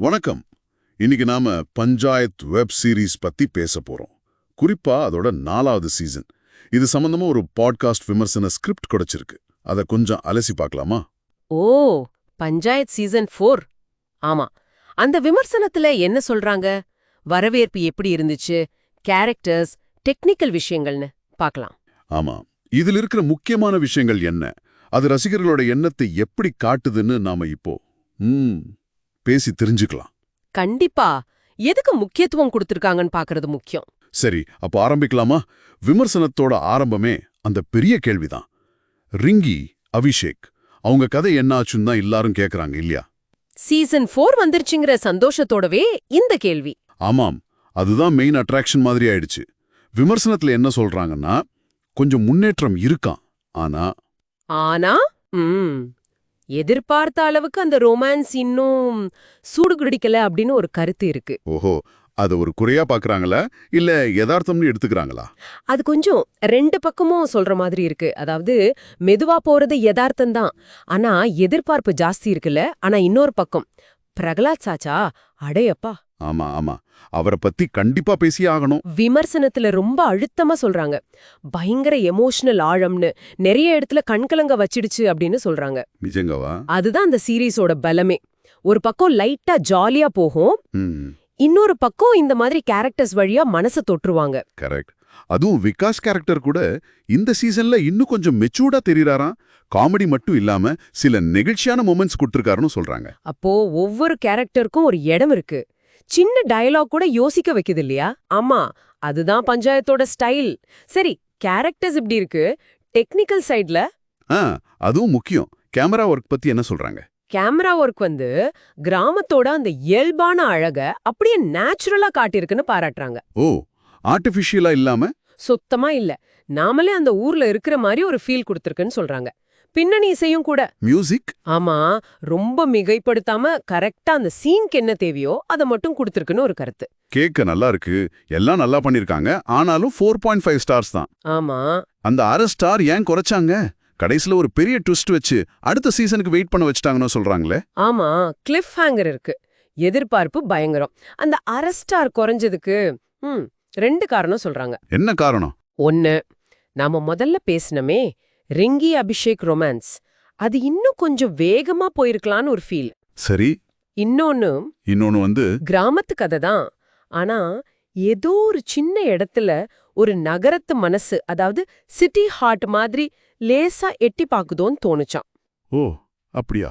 வணக்கம். இன்னைக்கு நாம பஞ்சாயத் வெப் சீரிஸ் பத்தி பேச போறோம். குறிப்பா அதோட நாலாவது சீசன். இது சம்பந்தமா ஒரு பாட்காஸ்ட் விமர்சன ஸ்கிரிப்ட் கிடைச்சிருக்கு. அதை கொஞ்சம் அலசி பார்க்கலாமா? ஓ பஞ்சாயத் சீசன் ஃபோர். ஆமா. அந்த விமர்சனத்துல என்ன சொல்றாங்க? வரவேற்பு எப்படி இருந்துச்சு? கேரக்டர்ஸ் டெக்னிக்கல் விஷயங்கள்னு பார்க்கலாம். ஆமா. இதில் இருக்கிற முக்கியமான விஷயங்கள் என்ன? அது ரசிகர்களோட எண்ணத்தை எப்படி காட்டுதுன்னு நாம இப்போ ம். பேசி தெரிஞ்சுக்கலாம். கண்டிப்பா. எதுக்கு முக்கியத்துவம் கொடுத்திருக்காங்கன்னு பார்க்கறது முக்கியம். சரி அப்ப ஆரம்பிக்கலாமா? விமர்சனத்தோட ஆரம்பமே அந்த பெரிய கேள்விதான். ரிங்கி அபிஷேக் அவங்க கதை என்ன ஆச்சுன்னு தான் எல்லாரும் கேக்குறாங்க இல்லையா? சீசன் ஃபோர் வந்துருச்சுங்கிற சந்தோஷத்தோடவே இந்த கேள்வி. ஆமாம் அதுதான் மெயின் அட்ராக்ஷன் மாதிரி ஆயிடுச்சு. விமர்சனத்துல என்ன சொல்றாங்கன்னா கொஞ்சம் முன்னேற்றம் இருக்கான் ஆனா ஆனா ம். எதிர்பார்த்த அளவுக்கு அந்த ரொமான்ஸ் இன்னும் சூடு குடிக்கல அப்படின்னு ஒரு கருத்து இருக்கு. ஓஹோ அது ஒரு குறையா பாக்குறாங்களா? இல்ல யதார்த்தம்னு எடுத்துக்கிறாங்களா? அது கொஞ்சம் ரெண்டு பக்கமும் சொல்ற மாதிரி இருக்கு. அதாவது மெதுவா போறது யதார்த்தம் தான். ஆனா எதிர்பார்ப்பு ஜாஸ்தி இருக்குல்ல? ஆனா இன்னொரு பக்கம் பிரகலாத் சாச்சா அடையப்பா. ஆமா ஆமா. அவரை பத்தி கண்டிப்பா பேசியே ஆகணும். விமர்சனத்துல ரொம்ப அழுத்தமா சொல்றாங்க. பயங்கர எமோஷனல் ஆழம்னு நிறைய இடத்துல கண்கலங்க வச்சிடுச்சு அப்படின்னு சொல்றாங்க. நிஜங்கவா? அதுதான் அந்த சீரீஸோட பலமே. ஒரு பக்கம் லைட்டா ஜாலியா போகும். இன்னொரு பக்கம் இந்த மாதிரி கேரக்டர்ஸ் வழியா மனசை தொற்றுவாங்க கரெக்ட் அதுவும் விகாஸ் கேரக்டர் கூட இந்த சீசன்ல இன்னும் கொஞ்சம் மெச்சூர்டா தெரியறாராம். காமெடி மட்டும் இல்லாம சில நெகிழ்ச்சியான மொமெண்ட்ஸ் கொடுத்திருக்காருன்னு சொல்றாங்க. அப்போ ஒவ்வொரு கேரக்டருக்கும் ஒரு இடம் இருக்கு. சின்ன டயலாக் கூட யோசிக்க வைக்குது இல்லையா ஆமா அதுதான் பஞ்சாயத்தோட ஸ்டைல் சரி கேரக்டர்ஸ் இப்படி இருக்கு. டெக்னிக்கல் சைடுல ஆ அதுவும் முக்கியம். கேமரா ஒர்க் பத்தி என்ன சொல்றாங்க? கேமரா ஒர்க் வந்து கிராமத்தோட அந்த இயல்பான அழக அப்படியே நேச்சுரலா காட்டியிருக்குன்னு பாராட்டுறாங்க. ஓ ஆர்டிஃபிஷியலா இல்லாம? சுத்தமா இல்ல. நாமளே அந்த ஊர்ல இருக்கிற மாதிரி ஒரு ஃபீல் கொடுத்திருக்குன்னு சொல்றாங்க. பின்னணி இசையும் கூட. மியூசிக் ஆமா ரொம்ப மிகைப்படுத்தாம கரெக்டா அந்த சீன்க்கு என்ன தேவையோ அதை மட்டும் கொடுத்திருக்குன்னு ஒரு கருத்து. கேட்க நல்லா இருக்கு எல்லாம் நல்லா பண்ணிருக்காங்க. ஆனாலும் ஃபோர் பாயிண்ட் ஃபைவ் ஸ்டார்ஸ் தான். ஆமா. அந்த அரை ஸ்டார் ஏன் குறைச்சாங்க? கடைசில ஒரு பெரிய ட்விஸ்ட் வச்சு அடுத்த சீசனுக்கு வெயிட் பண்ண வச்சுட்டாங்கன்னு சொல்றாங்களே. ஆமா கிளிஃப் ஹேங்கர் இருக்கு. எதிர்பார்ப்பு பயங்கரம். அந்த அரஸ்டார் குறைஞ்சதுக்கு ம் ரெண்டு காரணம் சொல்றாங்க. என்ன காரணம்? ஒன்னு நாம முதல்ல பேசினமே ரிங்கி அபிஷேக் ரொமான்ஸ். அது இன்னும் கொஞ்சம் வேகமா போயிருக்கலான்னு ஒரு ஃபீல். சரி. இன்னொன்னு இன்னொன்னு வந்து கிராமத்து கதை தான். ஆனா ஏதோ ஒரு சின்ன இடத்துல ஒரு நகரத்து மனசு அதாவது சிட்டி ஹார்ட் மாதிரி லேசா எட்டி பாக்குதோன்னு தோணுச்சான் ஓ அப்படியா?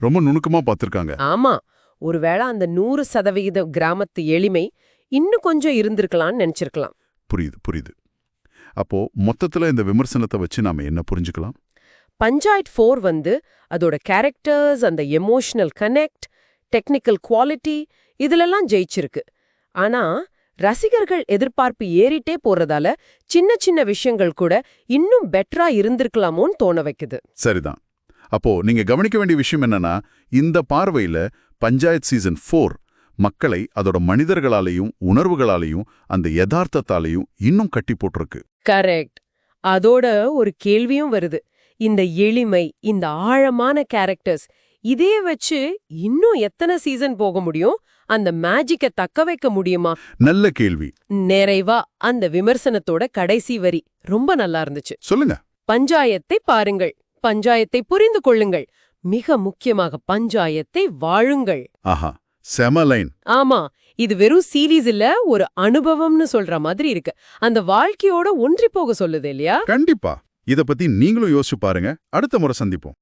ரொம்ப நுணுக்கமா பார்த்திருக்காங்க. ஆமா. ஒருவேளை அந்த நூறு சதவிகித கிராமத்து எளிமை இன்னும் கொஞ்சம் இருந்திருக்கலாம்னு நினைச்சிருக்கலாம். புரியுது புரியுது. அப்போ மொத்தத்துல இந்த விமர்சனத்தை வச்சு நாம என்ன புரிஞ்சுக்கலாம்? பஞ்சாயத் ஃபோர் வந்து அதோட கேரக்டர்ஸ் அந்த எமோஷனல் கனெக்ட் டெக்னிக்கல் குவாலிட்டி இதுலெல்லாம் ஜெயிச்சிருக்கு. ஆனா ரசிகர்கள் எதிர்பார்ப்பு ஏறிட்டே போறதால சின்ன சின்ன விஷயங்கள் கூட இன்னும் பெட்டரா இருந்திருக்கலாமோன்னு தோண வைக்குது. சரிதான். அப்போ நீங்க கவனிக்க வேண்டிய விஷயம் என்னன்னா இந்த பார்வையில பஞ்சாயத் சீசன் ஃபோர் மக்களை அதோட மனிதர்களாலையும் உணர்வுகளாலையும் அந்த யதார்த்தத்தாலையும் இன்னும் கட்டி போட்டிருக்கு. கரெக்ட். அதோட ஒரு கேள்வியும் வருது. இந்த எளிமை இந்த ஆழமான கேரக்டர்ஸ் இதே வச்சு இன்னும் எத்தனை சீசன் போக முடியும்? அந்த மேஜிக்க தக்க வைக்க முடியுமா? நல்ல கேள்வி. நிறைவா அந்த விமர்சனத்தோட கடைசி வரி. ரொம்ப நல்லா இருந்துச்சு. சொல்லுங்க. பஞ்சாயத்தை பாருங்கள். பஞ்சாயத்தை புரிந்து கொள்ளுங்கள். மிக முக்கியமாக பஞ்சாயத்தை வாழுங்கள். ஆஹா. செம லைன். ஆமா இது வெறும் சீரீஸ் இல்ல ஒரு அனுபவம்னு சொல்ற மாதிரி இருக்கு. அந்த வாழ்க்கையோட ஒன்றி போக சொல்லுது இல்லையா? கண்டிப்பா. இத பத்தி நீங்களும் யோசிச்சு பாருங்க. அடுத்த முறை சந்திப்போம்.